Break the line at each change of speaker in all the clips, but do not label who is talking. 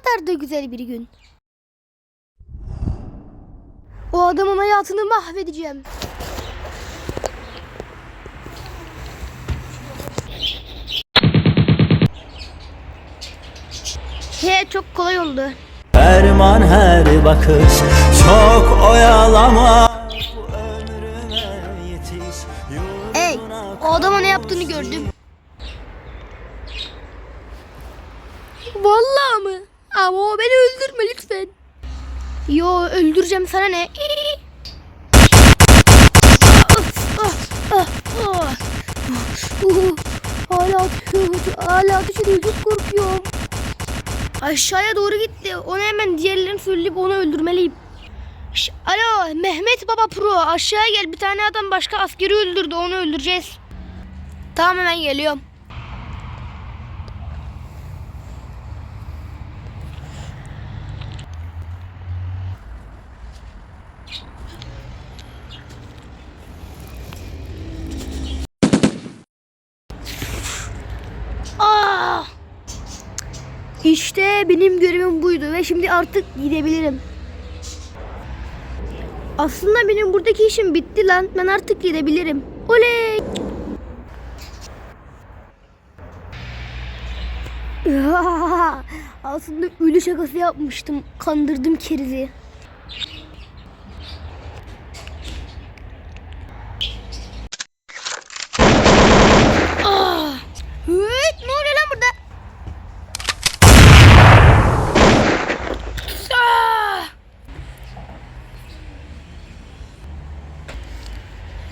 kadar da güzel bir gün. O adamın hayatını mahvedeceğim. He çok kolay oldu.
Ferman her bakış çok oyalama Bu ömrüme yetiş
Ey,
yurduna
o adama ne yaptığını gördüm. Vallahi mı? Ama beni öldürme lütfen. Yo öldüreceğim sana ne? Hala ateş hala ediyor çok korkuyorum. Aşağıya doğru gitti. Onu hemen diğerlerini söyleyip onu öldürmeliyim. Ş- Alo Mehmet Baba Pro aşağıya gel bir tane adam başka askeri öldürdü onu öldüreceğiz. Tamam hemen geliyorum. Aa! İşte benim görevim buydu ve şimdi artık gidebilirim. Aslında benim buradaki işim bitti lan. Ben artık gidebilirim. Oley! Aslında ölü şakası yapmıştım. Kandırdım kerizi.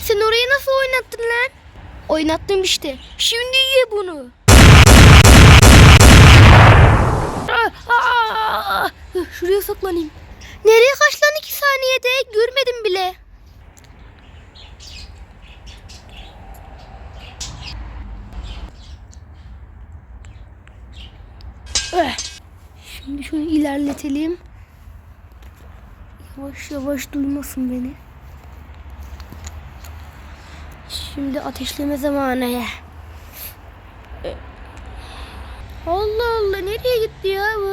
Sen orayı nasıl oynattın lan? Oynattım işte. Şimdi ye bunu. Şuraya saklanayım. Nereye kaç lan iki saniyede? Görmedim bile. Eh. Şimdi şunu ilerletelim. Yavaş yavaş duymasın beni. Şimdi ateşleme zamanı. Allah Allah nereye gitti ya bu?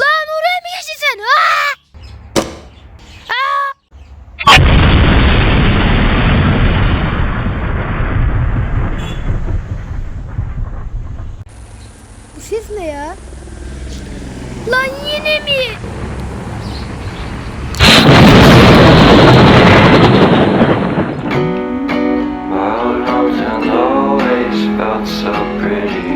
Lan oraya mı geçtin sen? Aa! Bu ses ne ya? Lan yine mi? so pretty.